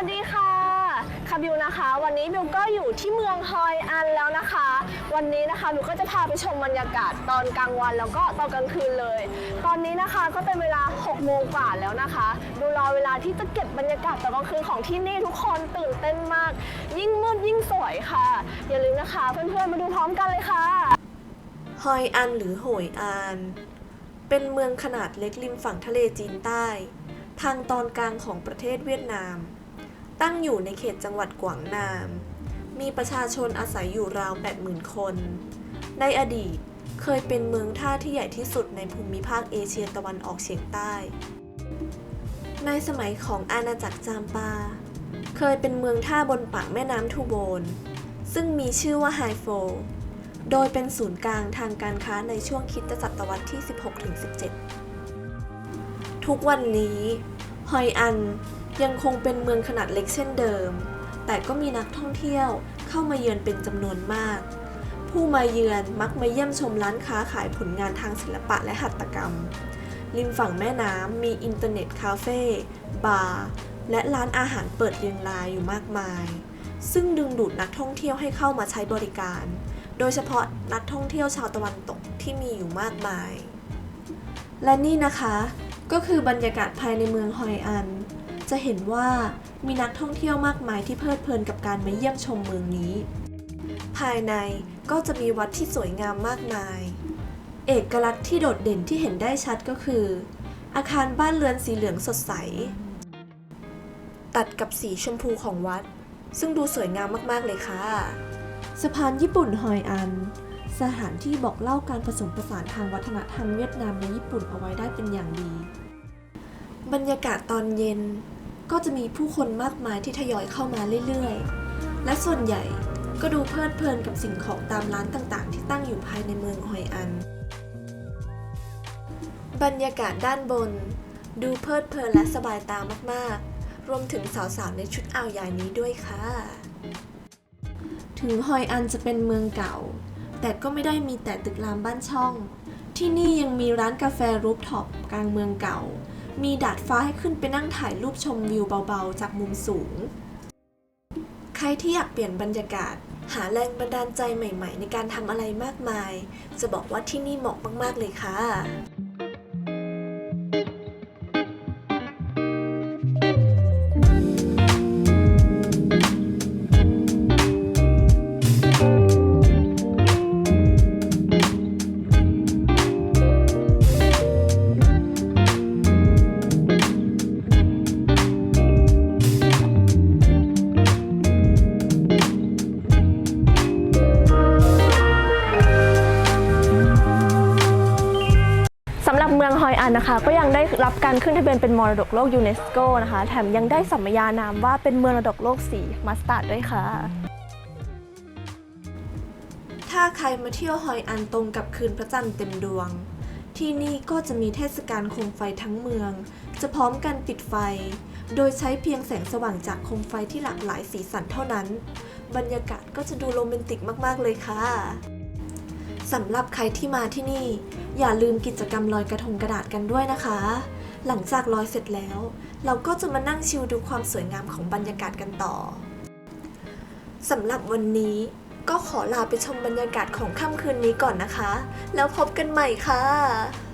วัสดีค่ะคาบิวนะคะ วันนี้บิวก็อยู่ที่เมืองฮอยอันแล้วนะคะ วันนี้นะคะบิวก็จะพาไปชมบรรยากาศตอนกลางวันแล้วก็ตอนกลางคืนเลย ตอนนี้นะคะก็เป็นเวลา6โมงกว่าแล้วนะคะ ดูรอเวลาที่จะเก็บบรรยากาศตอนกลางคืนของที่นี่ทุกคนตื่นเต้นมาก ยิ่งมืดยิ่งสวยค่ะ อย่าลืมนะคะเพื่อนๆมาดูพร้อมกันเลยค่ะฮอยอันหรือโหยอันเป็นเมืองขนาดเล็กริมฝั่งทะเลจีนใต้ ทางตอนกลางของประเทศเวียดนาม ตั้งอยู่ในเขตจังหวัดกวางนาม มีประชาชนอาศัยอยู่ราว 80,000 คน ในอดีตเคยเป็นเมืองท่าที่ใหญ่ที่สุดในภูมิภาคเอเชียตะวันออกเฉียงใต้ ในสมัยของอาณาจักรจามปา เคยเป็นเมืองท่าบนปากแม่น้ำทูโบน ซึ่งมีชื่อว่าไฮโฟ โดยเป็นศูนย์กลางทางการค้าในช่วงคริดศตวรรษที่ 16-17 ทุกวันนี้ ฮอยอัน ยังคงเป็นเมืองขนาดเล็กเช่นเดิม แต่ก็มีนักท่องเที่ยวเข้ามาเยือนเป็นจำนวนมาก ผู้มาเยือนมักมาเยี่ยมชมร้านค้าขายผลงานทางศิลปะและหัตถกรรม ริมฝั่งแม่น้ำมีอินเทอร์เน็ตคาเฟ่บาร์และร้านอาหารเปิดเรียงรายอยู่มากมาย ซึ่งดึงดูดนักท่องเที่ยวให้เข้ามาใช้บริการ โดยเฉพาะนักท่องเที่ยวชาวตะวันตกที่มีอยู่มากมาย และนี่นะคะ ก็คือบรรยากาศภายในเมืองฮอยอัน จะเห็นว่ามีนักท่องเที่ยวมากมายที่เพลิดเพลินกับการมาเยี่ยมชมเมืองนี้ ภายในก็จะมีวัดที่สวยงามมากมาย เอกลักษณ์ที่โดดเด่นที่เห็นได้ชัดก็คือ อาคารบ้านเรือนสีเหลืองสดใส ตัดกับสีชมพูของวัด ซึ่งดูสวยงามมากๆเลยค่ะ สะพานญี่ปุ่นฮอยอัน สถานที่บอกเล่าการผสมผสานทางวัฒนธรรมเวียดนามและญี่ปุ่นเอาไว้ได้เป็นอย่างดีบรรยากาศตอนเย็น ก็จะมีผู้คนมากมายที่ทยอยเข้ามาเรื่อยๆ และส่วนใหญ่ก็ดูเพลิดเพลินกับสิ่งของตามร้านต่างๆ ที่ตั้งอยู่ภายในเมืองฮอยอัน บรรยากาศด้านบน ดูเพลิดเพลินและสบายตามากๆ รวมถึงสาวๆในชุดอ่าวยายนี้ด้วยค่ะ ถึงฮอยอันจะเป็นเมืองเก่า แต่ก็ไม่ได้มีแต่ตึกรามบ้านช่อง ที่นี่ยังมีร้านกาแฟรูฟท็อปกลางเมืองเก่า มีดาดฟ้าให้ขึ้นไปนั่งถ่ายรูปชมวิวเบาๆ จากมุมสูง ใครที่อยากเปลี่ยนบรรยากาศ หาแรงบันดาลใจใหม่ๆ ในการทำอะไรมากมาย จะบอกว่าที่นี่เหมาะมากๆเลยค่ะ ฮอยอันนะคะ ก็ยังได้รับการขึ้นทะเบียนเป็นมรดกโลกยูเนสโกนะคะ แถมยังได้สัมมยานามว่าเป็นเมืองมรดกโลกสีมาสตาร์ดด้วยค่ะ ถ้าใครมาเที่ยวฮอยอันตรงกับคืนพระจันทร์เต็มดวง ที่นี่ก็จะมีเทศกาลโคมไฟทั้งเมือง จะพร้อมกันปิดไฟ โดยใช้เพียงแสงสว่างจากโคมไฟที่หลากหลายสีสันเท่านั้น บรรยากาศก็จะดูโรแมนติกมาก ๆ เลยค่ะ สำหรับใครที่มาที่นี่ อย่าลืมกิจกรรมลอยกระทงกระดาษกันด้วยนะคะ หลังจากลอยเสร็จแล้ว เราก็จะมานั่งชิลดูความสวยงามของบรรยากาศกันต่อสำหรับวันนี้ก็ขอลาไปชมบรรยากาศของค่ำคืนนี้ก่อนนะคะ แล้วพบกันใหม่ค่ะ